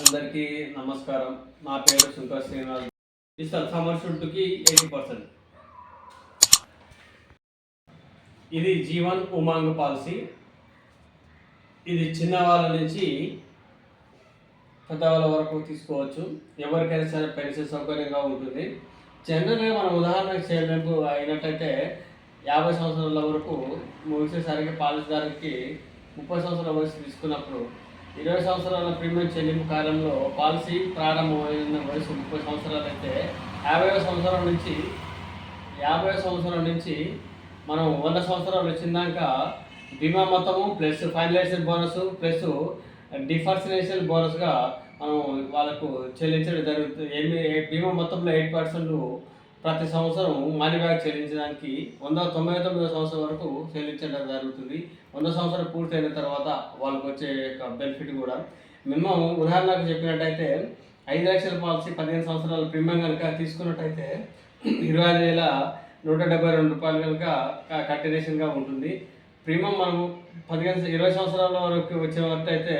అందరికీ నమస్కారం. నా పేరు శంకర్ శ్రీనివాస్. డిజిటల్ సమ్మర్ షూట్కి ఎయిటీ పర్సెంట్. ఇది జీవన్ ఉమాంగ్ పాలసీ. ఇది చిన్నవాళ్ళ నుంచి పెద్దవాళ్ళ వరకు తీసుకోవచ్చు. ఎవరికైనా సరే పెన్షన్ సౌకర్యంగా ఉంటుంది. జనరల్గా మనం ఉదాహరణకు చేయడానికి అయినట్టయితే యాభై సంవత్సరాల వరకు ముగిసేసరికి పాలసీదారుకి ముప్పై సంవత్సరాల వయసు తీసుకున్నప్పుడు ఇరవై సంవత్సరాల ప్రీమియం చెల్లింపు కాలంలో పాలసీ ప్రారంభమైన వయసు ముప్పై సంవత్సరాలు అయితే యాభై సంవత్సరం నుంచి యాభై సంవత్సరం నుంచి మనం వంద సంవత్సరాలు వచ్చిందాక బీమా మొత్తము ప్లస్ ఫైనలైజేషన్ బోనస్ ప్లస్ డిఫర్సినేషన్ బోనస్గా మనం వాళ్ళకు చెల్లించడం జరుగుతుంది. ఏమి బీమా మొత్తంలో ఎయిట్ పర్సెంట్ ప్రతి సంవత్సరం మనీ బ్యాక్ చెల్లించడానికి వంద తొంభై తొమ్మిదో సంవత్సరం వరకు చెల్లించడం జరుగుతుంది. వంద సంవత్సరం పూర్తయిన తర్వాత వాళ్ళకి వచ్చే బెనిఫిట్ కూడా. మినిమం ఉదాహరణకు చెప్పినట్టయితే ఐదు లక్షల పాలసీ పదిహేను సంవత్సరాల ప్రీమియం కనుక తీసుకున్నట్టయితే ఇరవై ఐదు వేల నూట డెబ్బై రెండు రూపాయలు కనుక కంటిన్యూషన్గా ఉంటుంది. ప్రీమియం మనం పదిహేను ఇరవై సంవత్సరాల వరకు వచ్చేటైతే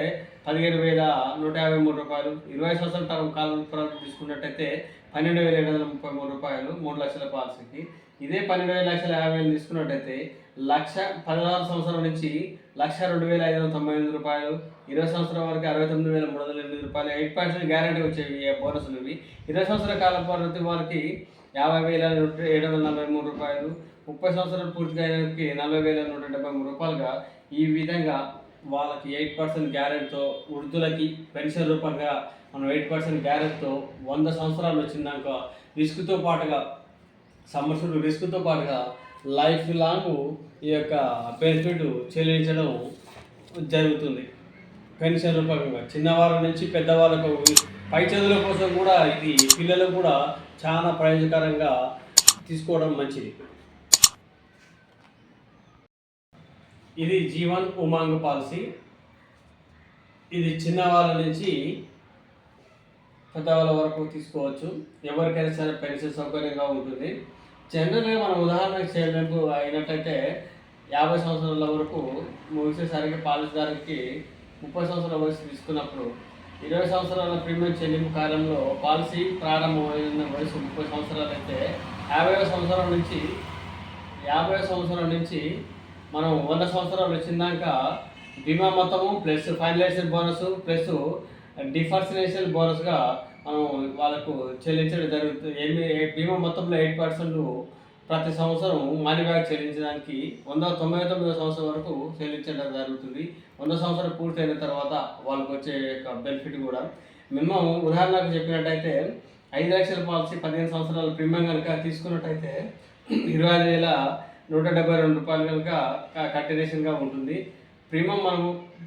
పదిహేను వేల నూట యాభై మూడు రూపాయలు ఇరవై సంవత్సరాల టర్మ్ కాలం తీసుకున్నట్టయితే పన్నెండు వేల ఏడు వందల ముప్పై మూడు రూపాయలు మూడు లక్షల పాలసీకి. ఇదే పన్నెండు వేల లక్షల యాభై వేలు తీసుకున్నట్టయితే లక్ష పదహారు సంవత్సరం నుంచి లక్ష రెండు వేల ఐదు వందల తొంభై ఎనిమిది రూపాయలు ఇరవై సంవత్సరం వరకు అరవై తొమ్మిది వేల మూడు వందల ఎనిమిది రూపాయలు ఎయిట్ పర్సెంట్ గ్యారంటీ వచ్చేవి ఈ బోనస్లు ఇవి ఇరవై సంవత్సరాల కాల పరిమితి వారికి యాభై వేల ఏడు వందల నలభై మూడు రూపాయలు ముప్పై సంవత్సరాలు పూర్తిగా అయినకి నలభై వేల నూట డెబ్బై మూడు రూపాయలుగా ఈ విధంగా వాళ్ళకి ఎయిట్ పర్సెంట్ గ్యారెంటీతో వృద్ధులకి పెన్షన్ రూపంగా మనం ఎయిట్ పర్సెంట్ గ్యారెంటీతో వంద సంవత్సరాలు వచ్చిందాక రిస్క్తో పాటుగా సంవత్సరం రిస్క్తో పాటుగా లైఫ్ లాంగ్ ఈ యొక్క బెనిఫిట్ చెల్లించడం జరుగుతుంది. పెన్షన్ రూపంగా చిన్నవాళ్ళ నుంచి పెద్దవాళ్ళకు పై చదువుల కోసం కూడా ఇది పిల్లలకు కూడా చాలా ప్రయోజనకరంగా తీసుకోవడం మంచిది. ఇది జీవన్ ఉమాంగ్ పాలసీ. ఇది చిన్నవాళ్ళ నుంచి పెద్దవాళ్ళ వరకు తీసుకోవచ్చు. ఎవరికైనా సరే పెన్షన్ సౌకర్యంగా ఉంటుంది. జనరల్గా మనం ఉదాహరణకు చేయడానికి అయినట్టయితే యాభై సంవత్సరాల వరకు ముగిసేసరికి పాలసీదారుకి ముప్పై సంవత్సరాల వయసు తీసుకున్నప్పుడు ఇరవై సంవత్సరాల ప్రీమియం చెల్లింపు కాలంలో పాలసీ ప్రారంభమైన వయసు ముప్పై సంవత్సరాలు అయితే యాభై సంవత్సరం నుంచి యాభై సంవత్సరం నుంచి మనం వంద సంవత్సరాలు వచ్చిందాక బీమా మొత్తము ప్లస్ ఫైనలైజేషన్ బోనస్ ప్లస్ డిఫర్సినేషన్ బోనస్గా మనం వాళ్ళకు చెల్లించడం జరుగుతుంది. ఏమి బీమా మొత్తంలో ఎయిట్ పర్సెంట్ ప్రతి సంవత్సరం మనీ బ్యాక్ చెల్లించడానికి వంద తొంభై తొమ్మిదో సంవత్సరం వరకు చెల్లించడం జరుగుతుంది. వంద సంవత్సరం పూర్తయిన తర్వాత వాళ్ళకి వచ్చే బెనిఫిట్ కూడా. మినిమం ఉదాహరణకు చెప్పినట్టయితే ఐదు లక్షల పాలసీ పదిహేను సంవత్సరాల ప్రీమియం కనుక తీసుకున్నట్టయితే ఇరవై ఐదు వేల నూట డెబ్బై రెండు రూపాయలు కనుక కంటిన్యూషన్గా ఉంటుంది. ప్రీమియం మనం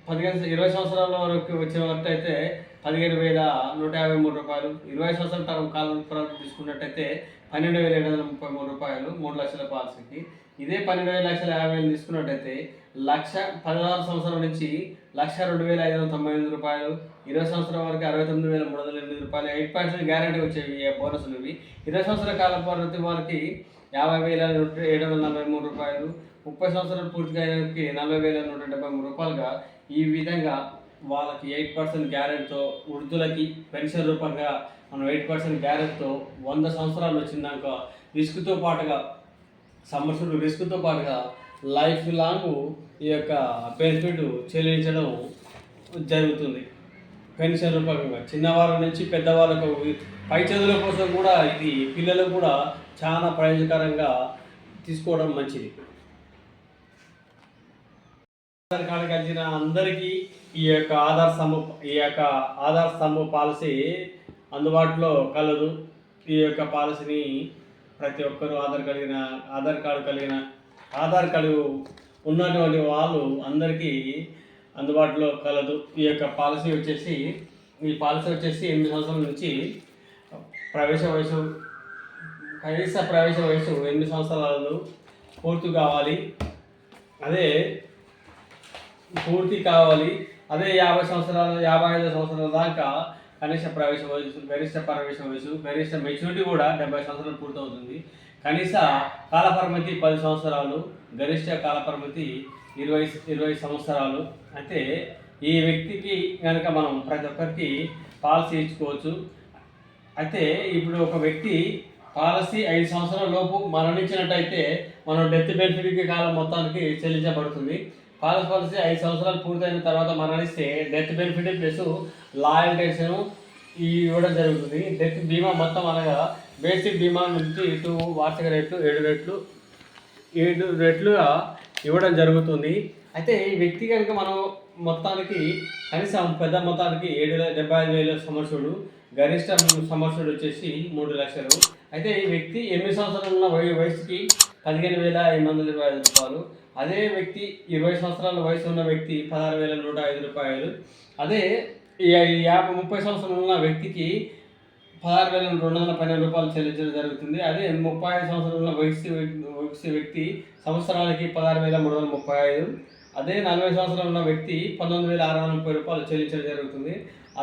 పదిహేను ఇరవై సంవత్సరాల వరకు వచ్చినట్టయితే పదిహేను వేల నూట యాభై మూడు రూపాయలు. ఇరవై సంవత్సరాల టర్మ్ కాలం తీసుకున్నట్టయితే పన్నెండు వేల ఏడు వందల ముప్పై మూడు రూపాయలు మూడు లక్షల పాలసీకి. ఇదే పన్నెండు వేల లక్షల యాభై వేలు తీసుకున్నట్టయితే లక్ష పదహారు సంవత్సరం నుంచి లక్ష రెండు వేల ఐదు వందల తొంభై ఎనిమిది రూపాయలు ఇరవై సంవత్సరం వరకు అరవై తొమ్మిది వేల మూడు వందల ఎనిమిది రూపాయలు ఎయిట్ పర్సెంట్ గ్యారంటీ వచ్చేవి ఈ బోనస్లు ఇవి. ఇరవై సంవత్సరాల కాల పరిమితి వారికి యాభై వేల ఏడు వందల నలభై మూడు రూపాయలు ముప్పై సంవత్సరాలు పూర్తిగా అయినకి నలభై వేల నూట డెబ్బై మూడు రూపాయలుగా ఈ విధంగా వాళ్ళకి ఎయిట్ పర్సెంట్ గ్యారెంటీతో వృద్ధులకి పెన్షన్ రూపంగా మనం ఎయిట్ పర్సెంట్ గ్యారెంటీతో వంద సంవత్సరాలు వచ్చిందాక రిస్క్తో పాటుగా సంవత్సరం రిస్క్తో పాటుగా లైఫ్ లాంగ్ ఈ యొక్క బెనిఫిట్ చెల్లించడం జరుగుతుంది. పెన్షన్ రూపంగా చిన్నవాళ్ళ నుంచి పెద్దవాళ్ళకు పై చదువుల కోసం కూడా ఇది పిల్లలకు కూడా చాలా ప్రయోజనకరంగా తీసుకోవడం మంచిది. ఆధార్ కలిసిన అందరికీ ఈ యొక్క ఆధార్ స్తంభ ఈ యొక్క ఆధార్ స్తంభ పాలసీ అందుబాటులో కలదు. ఈ యొక్క పాలసీని ప్రతి ఒక్కరూ ఆధార్ కలిగిన ఆధార్ కార్డు కలిగిన ఆధార్ కార్డు ఉన్నటువంటి వాళ్ళు అందరికీ అందుబాటులో కలదు. ఈ యొక్క పాలసీ వచ్చేసి ఈ పాలసీ వచ్చేసి ఎనిమిది సంవత్సరాల నుంచి ప్రవేశ వయసు కనీస ప్రవేశ వయసు ఎనిమిది సంవత్సరాలు పూర్తి కావాలి. అదే పూర్తి కావాలి. అదే యాభై సంవత్సరాలు యాభై ఐదు సంవత్సరాల దాకా కనీస ప్రవేశ వయసు గరిష్ట ప్రవేశ వయసు గరిష్ట మెచ్యూరిటీ కూడా డెబ్బై సంవత్సరాలు పూర్తవుతుంది. కనీస కాలపరిమితి పది సంవత్సరాలు గరిష్ట కాలపరిమితి ఇరవై ఇరవై సంవత్సరాలు. అయితే ఈ వ్యక్తికి కనుక మనం ప్రతి ఒక్కరికి పాలసీ ఇచ్చుకోవచ్చు. అయితే ఇప్పుడు ఒక వ్యక్తి పాలసీ ఐదు సంవత్సరాల లోపు మరణించినట్టయితే మనం డెత్ బెనిఫిట్ కాలం మొత్తానికి చెల్లించబడుతుంది. పాలసీ పాలసీ ఐదు సంవత్సరాలు పూర్తయిన తర్వాత మరణిస్తే death benefit plus loyal tension ఇవ్వడం జరుగుతుంది. డెత్ బీమా మొత్తం అనగా బేసిక్ బీమా నుంచి ఇటు వార్షిక రేట్లు ఏడు రేట్లు ఏడు రెట్లుగా ఇవ్వడం జరుగుతుంది. అయితే ఈ వ్యక్తి కనుక మనం మొత్తానికి కనీసం పెద్ద మొత్తానికి ఏడు వేల డెబ్బై ఐదు వేల సంవత్సరుడు గరిష్ట సంవత్సరుడు వచ్చేసి మూడు లక్షలు. అయితే ఈ వ్యక్తి ఎనిమిది సంవత్సరాలు ఉన్న వయసుకి పదిహేను వేల ఎనిమిది వందల ఇరవై ఐదు రూపాయలు అదే వ్యక్తి ఇరవై సంవత్సరాల వయసు ఉన్న వ్యక్తి పదహారు వేల నూట ఐదు రూపాయలు. అదే ఈ యాభై ముప్పై సంవత్సరాలు ఉన్న వ్యక్తికి పదహారు వేల రెండు వందల పన్నెండు రూపాయలు చెల్లించడం జరుగుతుంది. అదే ముప్పై ఐదు సంవత్సరాల వయసు వయసు వ్యక్తి సంవత్సరానికి పదహారు వేల మూడు వందల ముప్పై ఐదు. అదే నలభై సంవత్సరాలు ఉన్న వ్యక్తి పంతొమ్మిది వేల ఆరు వందల ముప్పై రూపాయలు చెల్లించడం జరుగుతుంది.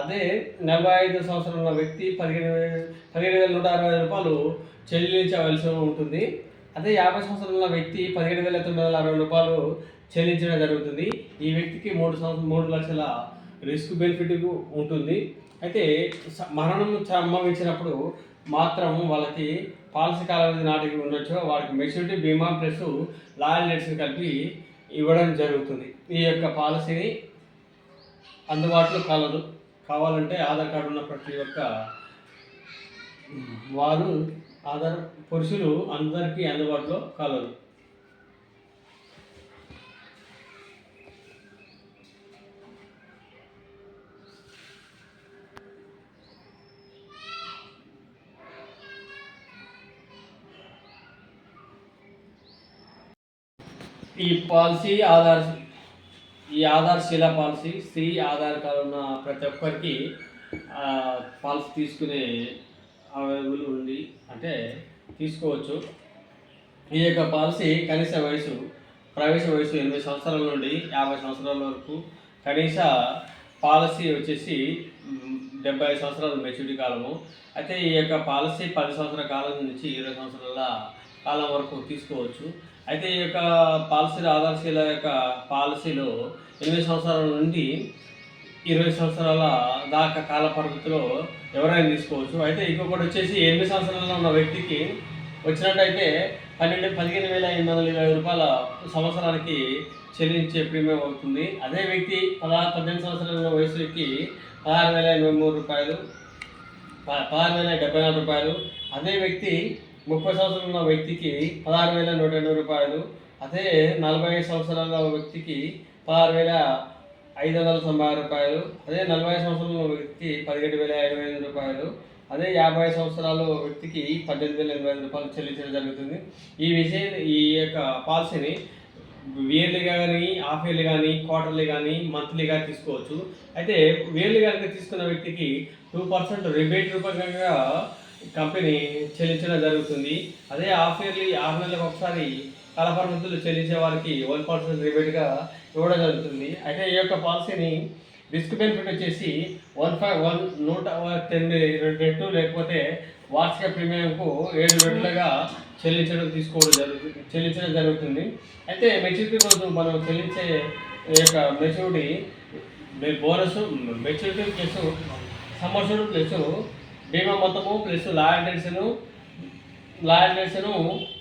అదే నలభై ఐదు సంవత్సరాలు ఉన్న వ్యక్తి పదిహేను వేల పదిహేను వేల నూట అరవై ఐదు రూపాయలు చెల్లించవలసి ఉంటుంది. అదే యాభై సంవత్సరాల వ్యక్తి పదిహేడు వేల తొమ్మిది వందల అరవై రూపాయలు చెల్లించడం జరుగుతుంది. ఈ వ్యక్తికి మూడు సంవత్సరం మూడు లక్షల రిస్క్ బెనిఫిట్ ఉంటుంది. అయితే స- మరణం సంభవించినప్పుడు మాత్రం వాళ్ళకి పాలసీ కాలావధి నాటికి ఉండొచ్చు. వారికి మెచ్యూరిటీ బీమా ప్లస్ లాయలెట్స్ని కలిపి ఇవ్వడం జరుగుతుంది. ఈ యొక్క పాలసీని అందుబాటులో కలదు కావాలంటే ఆధార్ కార్డు ఉన్న ప్రతి ఒక్క వారు ఆధార్ పురుషులు అందరికీ అందుబాటులో కలదు ఈ పాలసీ ఆధార్ ఈ ఆధార్ శిలా పాలసీ స్త్రీ ఆధార్ కార్డు ఉన్న ప్రతి ఒక్కరికి పాలసీ తీసుకునే అవైలబుల్ ఉంది అంటే తీసుకోవచ్చు. ఈ యొక్క పాలసీ కనీస వయసు ప్రవేశ వయసు ఎనిమిది సంవత్సరాల నుండి యాభై సంవత్సరాల వరకు. కనీస పాలసీ వచ్చేసి డెబ్బై సంవత్సరాల మెచ్యూరిటీ కాలము. అయితే ఈ యొక్క పాలసీ పది సంవత్సరాల కాలం నుంచి ఇరవై సంవత్సరాల కాలం వరకు తీసుకోవచ్చు. అయితే ఈ యొక్క పాలసీల ఆధారశీల యొక్క పాలసీలో ఎనిమిది సంవత్సరాల నుండి ఇరవై సంవత్సరాల దాకా కాల పరిమితిలో ఎవరైనా తీసుకోవచ్చు. అయితే ఇంకొకటి వచ్చేసి ఎనిమిది సంవత్సరాలలో ఉన్న వ్యక్తికి వచ్చినట్టయితే పన్నెండు పదిహేను వేల ఎనిమిది వందల ఇరవై రూపాయల సంవత్సరానికి చెల్లించే ప్రీమియం అవుతుంది. అదే వ్యక్తి పదహారు పద్దెనిమిది సంవత్సరాల వయసుకి పదహారు వేల ఎనభై మూడు రూపాయలు పదహారు వేల డెబ్బై నాలుగు రూపాయలు. అదే వ్యక్తి ముప్పై సంవత్సరాలు ఉన్న వ్యక్తికి పదహారు వేల నూట ఎనభై రూపాయలు. అదే నలభై ఐదు సంవత్సరాల వ్యక్తికి పదహారు వేల ఐదు వందల తొంభై ఆరు రూపాయలు అదే నలభై సంవత్సరాలు సంవత్సరాల వ్యక్తికి పదిహేడు వేల ఇరవై ఐదు రూపాయలు అదే యాభై సంవత్సరాలు సంవత్సరాల వ్యక్తికి పద్దెనిమిది వేల ఎనభై ఐదు రూపాయలు చెల్లించడం జరుగుతుంది. ఈ విషయం ఈ యొక్క పాలసీని ఇయర్లీ కానీ హాఫ్ ఇయర్లీ కానీ క్వార్టర్లీ కానీ మంత్లీగా తీసుకోవచ్చు. అయితే ఇయర్లీ కనుక తీసుకున్న వ్యక్తికి టూ పర్సెంట్ రిబేట్ రూపంగా కంపెనీ చెల్లించడం జరుగుతుంది. అదే హాఫ్ ఇయర్లీ ఆరు నెలలకు ఒకసారి కాలపరిమితులు చెల్లించే వారికి వన్ పర్సెంట్ రిబేట్గా ఇవ్వడం అయితే ఈ యొక్క పాలసీని రిస్క్ బెనిఫిట్ వచ్చేసి వన్ ఫైవ్ వన్ నూట టెన్ రెట్లు లేకపోతే వార్షిక ప్రీమియంకు ఏడు రెట్లుగా చెల్లించడం తీసుకోవడం జరుగుతుంది చెల్లించడం జరుగుతుంది. అయితే మెచ్యూరిటీ రోజు మనం చెల్లించే ఈ యొక్క మెచ్యూరిటీ బోనస్ మెచ్యూరిటీ ప్లస్ సంవత్సరం ప్లస్ బీమా మొత్తము ప్లస్ లాయల్టీస్ను లాయల్టీస్ను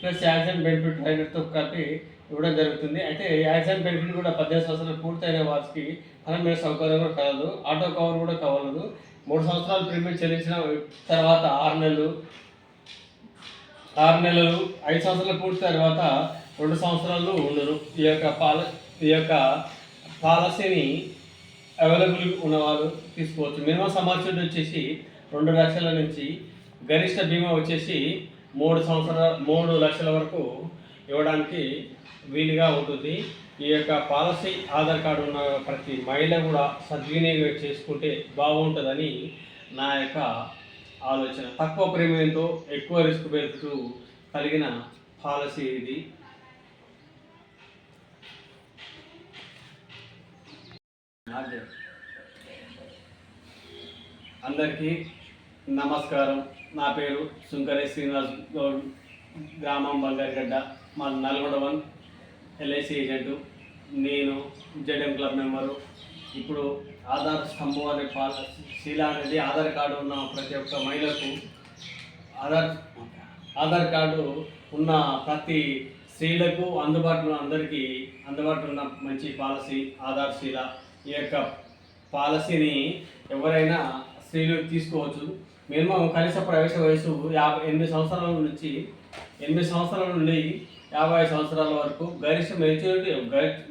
ప్లస్ యాక్సిడెంట్ బెనిఫిట్ రైడర్తో కలిపి ఇవ్వడం జరుగుతుంది. అయితే యాక్సిడెంట్ బెనిఫిట్ కూడా పద్దెనిమిది సంవత్సరాలు పూర్తయిన వారికి పన్నెండు సౌకర్యం కూడా కలదు. ఆటో కవర్ కూడా కవలదు మూడు సంవత్సరాలు ప్రీమియం చెల్లించిన తర్వాత ఆరు నెలలు ఆరు నెలలు ఐదు సంవత్సరాలు పూర్తి తర్వాత రెండు సంవత్సరాలు ఉండరు. ఈ యొక్క పాల ఈ యొక్క పాలసీని అవైలబుల్ ఉన్నవారు తీసుకోవచ్చు. మినిమం సమాచారం వచ్చేసి రెండు లక్షల నుంచి గరిష్ట బీమా వచ్చేసి మూడు సంవత్సరాల మూడు లక్షల వరకు ఇవ్వడానికి వీలుగా ఉంటుంది. ఈ యొక్క పాలసీ ఆధార్ కార్డు ఉన్న ప్రతి మహిళ కూడా సద్వినియోగం చేసుకుంటే బాగుంటుందని నా యొక్క ఆలోచన. తక్కువ ప్రీమియంతో ఎక్కువ రిస్క్ బెనిఫిట్ కలిగిన పాలసీ ఇది. అందరికీ నమస్కారం. నా పేరు సుంకరే శ్రీనివాస్ గౌడ్ గ్రామం బంగారిగడ్డ మా నల్గొండ వన్. ఎల్ఐసి ఏజెంటు నేను జడ్ఎం క్లబ్ మెంబరు. ఇప్పుడు ఆధార్ స్తంభం అనే పాల శీల అనేది ఆధార్ కార్డు ఉన్న ప్రతి ఒక్క మహిళకు ఆధార్ ఆధార్ కార్డు ఉన్న ప్రతి స్త్రీలకు అందుబాటులో అందరికీ అందుబాటులో ఉన్న మంచి పాలసీ ఆధార్ శీల ఈ యొక్క పాలసీని ఎవరైనా స్త్రీలు తీసుకోవచ్చు. మినిమం కనీస ప్రవేశ వయసు యాభై ఎనిమిది సంవత్సరాల నుంచి ఎనిమిది సంవత్సరాల నుండి యాభై సంవత్సరాల వరకు గరిష్ట మెచ్యూరిటీ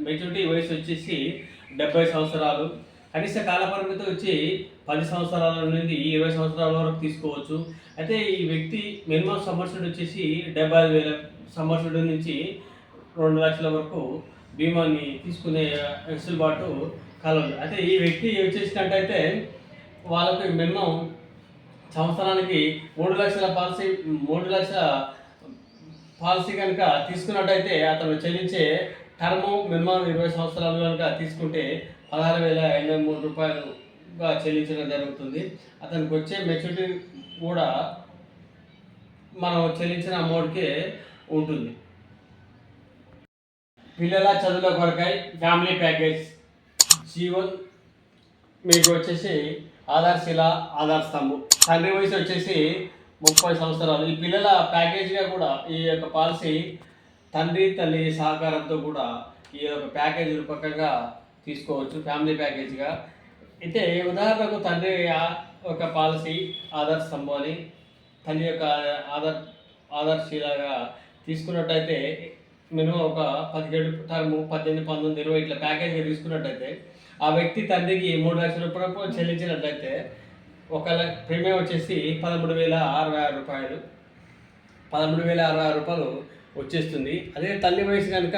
మెచ్యూరిటీ వయసు వచ్చేసి డెబ్బై సంవత్సరాలు. కనీస కాల పరిమితి వచ్చి పది సంవత్సరాల నుండి ఇరవై సంవత్సరాల వరకు తీసుకోవచ్చు. అయితే ఈ వ్యక్తి మినిమం సంవత్సరం వచ్చేసి డెబ్బై ఐదు వేల సంవత్సరం నుంచి రెండు లక్షల వరకు బీమాని తీసుకునే వెసులుబాటు కలదు అయితే ఈ వ్యక్తి వచ్చేసినట్టయితే వాళ్ళకి మినిమం సంవత్సరానికి మూడు లక్షల పాలసీ మూడు లక్షల పాలసీ కనుక తీసుకున్నట్టయితే అతను చెల్లించే టర్మ్ మినిమం ఇరవై సంవత్సరాలు కనుక తీసుకుంటే పదహారు వేల ఎనభై మూడు రూపాయలుగా చెల్లించడం జరుగుతుంది. అతనికి వచ్చే మెచ్యూరిటీ కూడా మనం చెల్లించిన అమౌంట్కే ఉంటుంది. పిల్లల చదువుల కొరకై ఫ్యామిలీ ప్యాకేజ్ జీవన్ మీకు వచ్చేసి ఆధార్ శిల ఆధార్ స్తంభం. తండ్రి వయసు వచ్చేసి ముప్పై సంవత్సరాలు. ఈ పిల్లల ప్యాకేజ్గా కూడా ఈ యొక్క పాలసీ తండ్రి తల్లి సహకారంతో కూడా ఈ యొక్క ప్యాకేజ్ రూపకంగా తీసుకోవచ్చు ఫ్యామిలీ ప్యాకేజ్గా. అయితే ఉదాహరణకు తండ్రి ఒక పాలసీ ఆధార్ స్తంభం అని తల్లి యొక్క ఆధార్ ఆధార్శీలాగా తీసుకున్నట్టయితే మినిమం ఒక పదిహేడు టర్మ్ పద్దెనిమిది పంతొమ్మిది ఇరవై ఇట్లా ప్యాకేజ్గా తీసుకున్నట్టయితే ఆ వ్యక్తి తండ్రికి మూడు లక్షల రూపాయలు చెల్లించినట్లయితే ఒక ప్రీమియం వచ్చేసి పదమూడు వేల అరవై ఆరు రూపాయలు. పదమూడు వేల అరవై ఆరు రూపాయలు వచ్చేస్తుంది. అదే తల్లి వయసు కనుక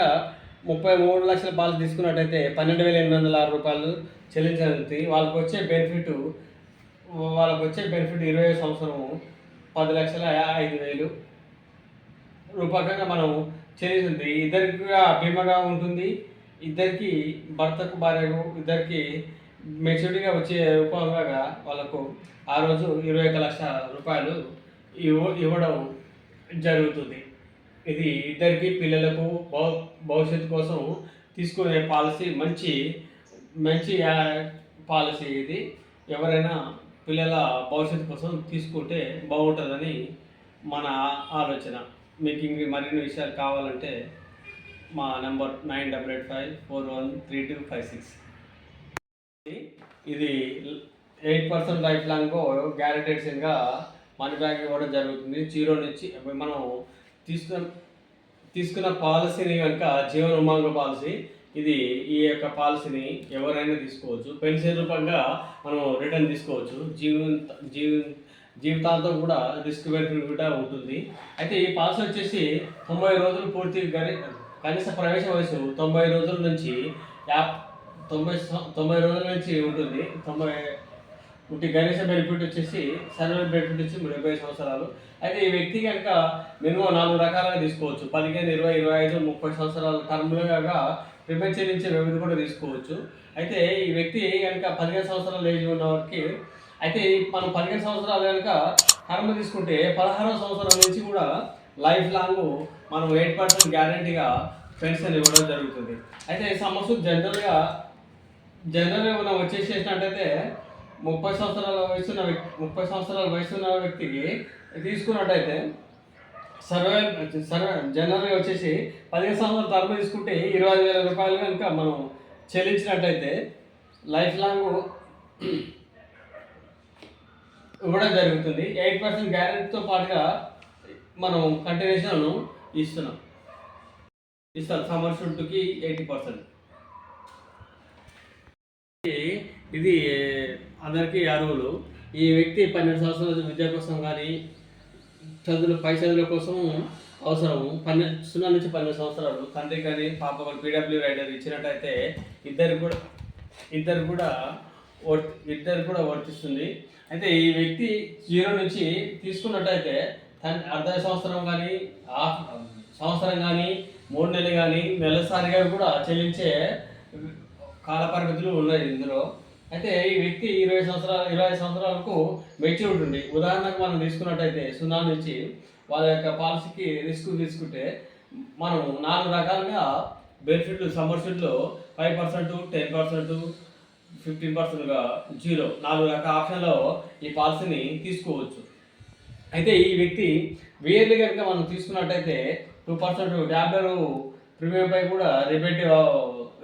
ముప్పై మూడు లక్షల పాలు తీసుకున్నట్టయితే పన్నెండు వేల ఎనిమిది వందల ఆరు రూపాయలు చెల్లించాలి వాళ్ళకి వచ్చే బెనిఫిట్ వాళ్ళకి వచ్చే బెనిఫిట్ ఇరవై సంవత్సరము పది లక్షల ఐదు వేలు రూపకంగా మనం చెల్లిస్తుంది. ఇద్దరికి కూడా బీమాగా ఉంటుంది. ఇద్దరికి భర్తకు భార్యకు ఇద్దరికి మెచ్యూరిటీగా వచ్చే రూపంగా వాళ్ళకు ఆ రోజు ఇరవై ఒక లక్ష రూపాయలు ఇవ్వ ఇవ్వడం జరుగుతుంది. ఇది ఇద్దరికి పిల్లలకు భవ భవిష్యత్తు కోసం తీసుకునే పాలసీ మంచి మంచి పాలసీ ఇది. ఎవరైనా పిల్లల భవిష్యత్తు కోసం తీసుకుంటే బాగుంటుందని మన ఆలోచన. మీకు ఇంక మరిన్ని విషయాలు కావాలంటే మా number nine double eight five four one three two five six. ఇది ఎయిట్ పర్సెంట్ లైఫ్ లాంగ్ గ్యారెంటెడ్స్గా మనీ బ్యాక్ ఇవ్వడం జరుగుతుంది. జీరో నుంచి మనం తీసుకున్న తీసుకున్న పాలసీని కనుక జీవన ఉమాంగ పాలసీ ఇది ఈ యొక్క పాలసీని ఎవరైనా తీసుకోవచ్చు. పెన్షన్ రూపంగా మనం రిటర్న్ తీసుకోవచ్చు. జీవిత జీవి జీవితాంతం కూడా రిస్క్ బెనిఫిట్ కూడా ఉంటుంది. అయితే ఈ పాలసీ వచ్చేసి తొంభై రోజులు పూర్తి కనీస ప్రవేశ వయసు తొంభై రోజుల నుంచి యాప్ తొంభై తొంభై రోజుల నుంచి ఉంటుంది. తొంభై ఉంటే గణేష బెనిఫిట్ వచ్చేసి సర్వే బెనిఫిట్ వచ్చి డెబ్బై సంవత్సరాలు. అయితే ఈ వ్యక్తి కనుక మినిమం నాలుగు రకాలుగా తీసుకోవచ్చు. పదిహేను ఇరవై ఇరవై ఐదు ముప్పై సంవత్సరాల టర్మ్లుగా ప్రిపేర్ చెల్లించే వ్యవధి కూడా తీసుకోవచ్చు. అయితే ఈ వ్యక్తి కనుక పదిహేను సంవత్సరాల ఏజ్ ఉన్న వారికి అయితే మనం పదిహేను సంవత్సరాలు కనుక టర్మ్ తీసుకుంటే పదహారవ సంవత్సరం నుంచి కూడా లైఫ్ లాంగ్ మనం ఎయిట్ పర్సెంట్ గ్యారంటీగా పెన్షన్ ఇవ్వడం జరుగుతుంది. అయితే సమస్య జనరల్గా జనరల్గా మనం వచ్చేసేసినట్టయితే ముప్పై సంవత్సరాల వయసున్న వ్యక్తి ముప్పై సంవత్సరాల వయసున్న వ్యక్తికి తీసుకున్నట్టయితే సర్వే సర్వే జనరల్గా వచ్చేసి పదిహేను సంవత్సరాల తరపు తీసుకుంటే ఇరవై ఐదు వేల రూపాయలు కనుక మనం చెల్లించినట్టయితే లైఫ్ లాంగ్ ఇవ్వడం జరుగుతుంది. ఎయిట్ పర్సెంట్ గ్యారెంటీతో పాటుగా మనం కంటిన్యూషన్ ఇస్తున్నాం. ఇస్తారు సమ్మర్ షూట్కి ఎయిటీ పర్సెంట్. ఇది అందరికీ అరువులు ఈ వ్యక్తి పన్నెండు సంవత్సరాల విద్య కోసం కానీ చదువుల పై చదువుల కోసం అవసరం పన్నెండు సున్నా నుంచి పన్నెండు సంవత్సరాలు. తండ్రి కానీ పాప కానీ పీడబ్ల్యూ రైడర్ ఇచ్చినట్టయితే ఇద్దరు కూడా ఇద్దరు కూడా ఇద్దరు కూడా వర్తిస్తుంది. అయితే ఈ వ్యక్తి జీరో నుంచి తీసుకున్నట్టయితే తన అర్ధ సంవత్సరం కానీ సంవత్సరం కానీ మూడు నెలలు కానీ నెలసారిగా కూడా చెల్లించే కాల పరిమితులు ఉన్నాయి ఇందులో. అయితే ఈ వ్యక్తి ఇరవై సంవత్సరాలు ఇరవై సంవత్సరాలకు మెచ్యూర్ ఉంటుంది ఉదాహరణకు మనం తీసుకున్నట్టయితే సున్నా నుంచి వాళ్ళ యొక్క పాలసీకి రిస్క్ తీసుకుంటే మనం నాలుగు రకాలుగా బెనిఫిట్లు సమ్మర్షిప్లో five percent ten percent fifteen పర్సెంట్గా జీరో నాలుగు రకాల ఆప్షన్లో ఈ పాలసీని తీసుకోవచ్చు. అయితే ఈ వ్యక్తి వేర్లు కనుక మనం తీసుకున్నట్టయితే టూ పర్సెంట్ ట్యాబ్లెట్ ప్రీమియంపై కూడా రిబేట్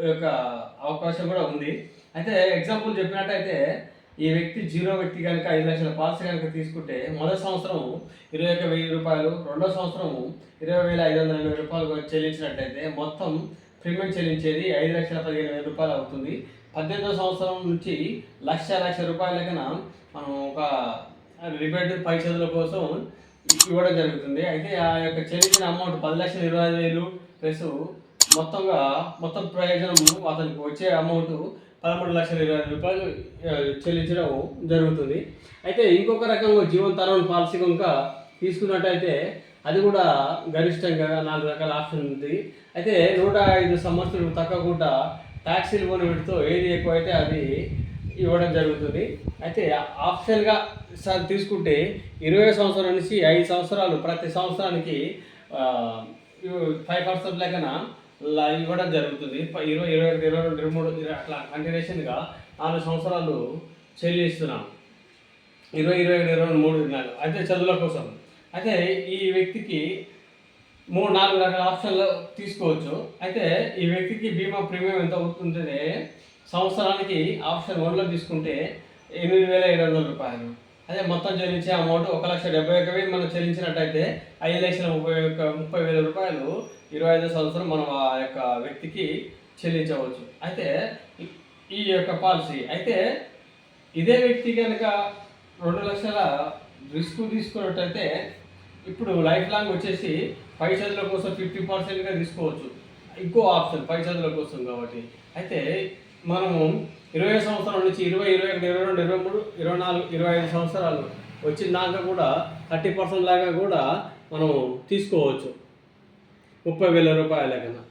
యొక్క అవకాశం కూడా ఉంది. అయితే ఎగ్జాంపుల్ చెప్పినట్టయితే ఈ వ్యక్తి జీరో వ్యక్తి కనుక ఐదు లక్షల పాలసీ కనుక తీసుకుంటే మొదటి సంవత్సరం ఇరవై ఒక వెయ్యి రూపాయలు రెండో సంవత్సరం ఇరవై వేల ఐదు వందల ఎనభై రూపాయలు చెల్లించినట్టయితే మొత్తం ప్రీమియం చెల్లించేది ఐదు లక్షల పదిహేను వేల రూపాయలు అవుతుంది. పద్దెనిమిదో సంవత్సరం నుంచి లక్ష లక్ష రూపాయల మనం ఒక రిబేట్ పై చదువుల కోసం ఇవ్వడం జరుగుతుంది. అయితే ఆ యొక్క చెల్లించిన అమౌంట్ పది లక్షల ఇరవై ఐదు వేలు ప్లస్ మొత్తంగా మొత్తం ప్రయోజనం అతనికి వచ్చే అమౌంట్ పదమూడు లక్షల ఇరవై రూపాయలు చెల్లించడం జరుగుతుంది. అయితే ఇంకొక రకంగా జీవన్ తరం పాలసీ కనుక తీసుకున్నట్టయితే అది కూడా గరిష్టంగా నాలుగు రకాల ఆప్షన్ ఉంది. అయితే నూట ఐదు సంవత్సరాలు తగ్గకుండా ట్యాక్సీలు బోనఫిట్తో ఏది ఎక్కువ అయితే అది ఇవ్వడం జరుగుతుంది. అయితే ఆప్షన్గా సార్ తీసుకుంటే ఇరవై సంవత్సరాల నుంచి ఐదు సంవత్సరాలు ప్రతి సంవత్సరానికి ఫైవ్ పర్సెంట్ లెక్కన లైవ్ ఇవ్వడం జరుగుతుంది. ఇరవై ఇరవై ఒకటి ఇరవై రెండు ఇరవై మూడు అట్లా కంటిన్యూషన్గా నాలుగు సంవత్సరాలు చెల్లిస్తున్నాం ఇరవై ఇరవై ఒకటి ఇరవై మూడు నాలుగు అయితే చదువుల కోసం. అయితే ఈ వ్యక్తికి మూడు నాలుగు రకాల ఆప్షన్లు తీసుకోవచ్చు. అయితే ఈ వ్యక్తికి బీమా ప్రీమియం ఎంత అవుతుందంటే సంవత్సరానికి ఆప్షన్ వన్లో తీసుకుంటే ఎనిమిది వేల ఏడు వందల రూపాయలు. అదే మొత్తం చెల్లించే అమౌంట్ ఒక లక్ష డెబ్బై ఒక్క వెయ్యి మనం చెల్లించినట్టయితే ఐదు లక్షల ముప్పై ఒక్క ముప్పై వేల రూపాయలు ఇరవై ఐదో సంవత్సరం మనం ఆ యొక్క వ్యక్తికి చెల్లించవచ్చు. అయితే ఈ- ఈ యొక్క పాలసీ అయితే ఇదే వ్యక్తి కనుక రెండు లక్షల రిస్క్ తీసుకున్నట్టయితే ఇప్పుడు లైఫ్ లాంగ్ వచ్చేసి పై చదువుల కోసం ఫిఫ్టీ పర్సెంట్గా తీసుకోవచ్చు. ఇంకో ఆప్షన్ పై చదువుల కోసం కాబట్టి. అయితే మనము ఇరవై సంవత్సరం నుంచి ఇరవై ఇరవై ఒకటి ఇరవై రెండు ఇరవై మూడు ఇరవై నాలుగు ఇరవై ఐదు సంవత్సరాలు వచ్చినాక కూడా థర్టీ పర్సెంట్ లాగా కూడా మనం తీసుకోవచ్చు. ముప్పై వేల రూపాయల కన్నా.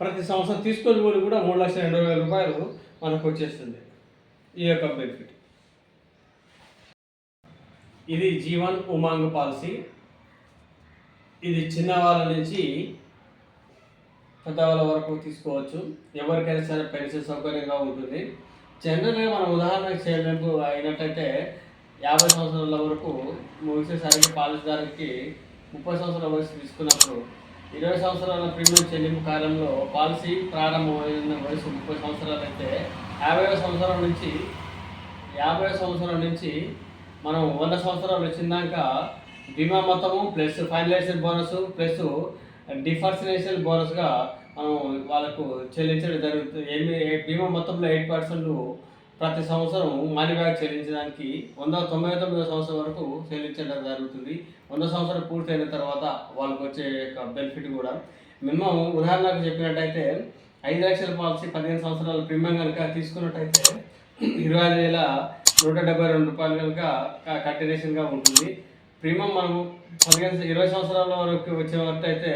ప్రతి సంవత్సరం తీసుకొని పోయి కూడా మూడు లక్షల ఎనభై వేల రూపాయలు మనకు వచ్చేస్తుంది ఈ యొక్క బెనిఫిట్ ఇది జీవన్ ఉమాంగ్ పాలసీ. ఇది చిన్నవాళ్ళ నుంచి పెద్దవాళ్ళ వరకు తీసుకోవచ్చు. ఎవరికైనా సరే పెన్షన్ సౌకర్యంగా ఉంటుంది. జనరల్గా మనం ఉదాహరణకు చేయడానికి అయినట్టయితే యాభై సంవత్సరాల వరకు ముగిసేసరికి పాలసీదారుకి ముప్పై సంవత్సరాల వయసు తీసుకున్నప్పుడు ఇరవై సంవత్సరాల ప్రీమియం చెల్లింపు కాలంలో పాలసీ ప్రారంభమైన వయసు ముప్పై సంవత్సరాలు అయితే యాభై సంవత్సరం నుంచి యాభై సంవత్సరం నుంచి మనం వంద సంవత్సరాలు వచ్చినాక బీమా మొత్తము ప్లస్ ఫైనలైజేషన్ బోనస్ ప్లస్ డిఫర్సినేషన్ బోనస్గా మనం వాళ్ళకు చెల్లించడం జరుగుతుంది ఏమి బీమా మొత్తంలో ఎయిట్ పర్సెంట్ ప్రతి సంవత్సరం మనీ బ్యాగ్ చెల్లించడానికి వంద తొంభై తొమ్మిదో సంవత్సరం వరకు చెల్లించడం జరుగుతుంది. వంద సంవత్సరం పూర్తయిన తర్వాత వాళ్ళకి వచ్చే యొక్క బెనిఫిట్ కూడా. మినిమం ఉదాహరణకు చెప్పినట్టయితే ఐదు లక్షల పాలసీ పదిహేను సంవత్సరాల ప్రీమియం కనుక తీసుకున్నట్టయితే ఇరవై ఐదు వేల నూట డెబ్బై రెండు రూపాయలు కనుక కంటిన్యూషన్గా ఉంటుంది. ప్రీమియం మనము పదిహేను ఇరవై సంవత్సరాల వరకు వచ్చినట్టయితే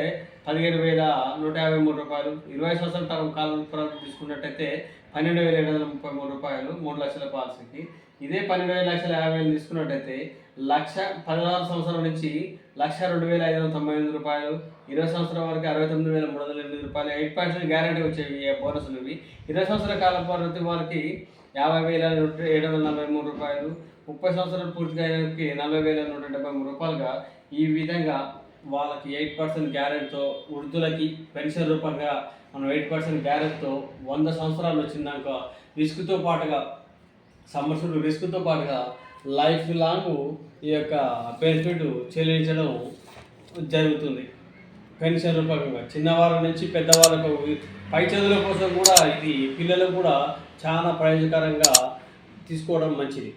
పదిహేను వేల నూట యాభై మూడు రూపాయలు. ఇరవై సంవత్సరాల తరం కాలం తర్వాత తీసుకున్నట్టయితే పన్నెండు వేల ఏడు వందల ముప్పై మూడు రూపాయలు మూడు లక్షల పాలసీకి. ఇదే పన్నెండు వేల లక్షల యాభై వేలు తీసుకున్నట్టయితే లక్ష పదహారు సంవత్సరం నుంచి లక్ష రెండు వేల ఐదు వందల తొంభై ఎనిమిది రూపాయలు ఇరవై సంవత్సరం వరకు అరవై తొమ్మిది వేల మూడు వందల ఎనిమిది రూపాయలు ఎయిట్ పర్సెంట్ గ్యారంటీ వచ్చేవి బోనసులు ఇవి ఇరవై సంవత్సరాల కాలం పరిమితి వారికి యాభై వేల ఏడు వందల నలభై మూడు రూపాయలు ముప్పై సంవత్సరాలు పూర్తిగా అయినకి నలభై వేల నూట డెబ్బై మూడు రూపాయలుగా ఈ విధంగా వాళ్ళకి ఎయిట్ పర్సెంట్ గ్యారెంటీతో వృద్ధులకి పెన్షన్ రూపంగా మనం ఎయిట్ పర్సెంట్ గ్యారెంట్తో వంద సంవత్సరాలు వచ్చిందాక రిస్క్తో పాటుగా సంవత్సరం రిస్క్తో పాటుగా లైఫ్ లాంగ్ ఈ యొక్క బెనిఫిట్ చెల్లించడం జరుగుతుంది. పెన్షన్ రూపంగా చిన్నవాళ్ళ నుంచి పెద్దవాళ్ళకు పై చదువుల కోసం కూడా ఇది పిల్లలకు కూడా చాలా ప్రయోజనకరంగా తీసుకోవడం మంచిది.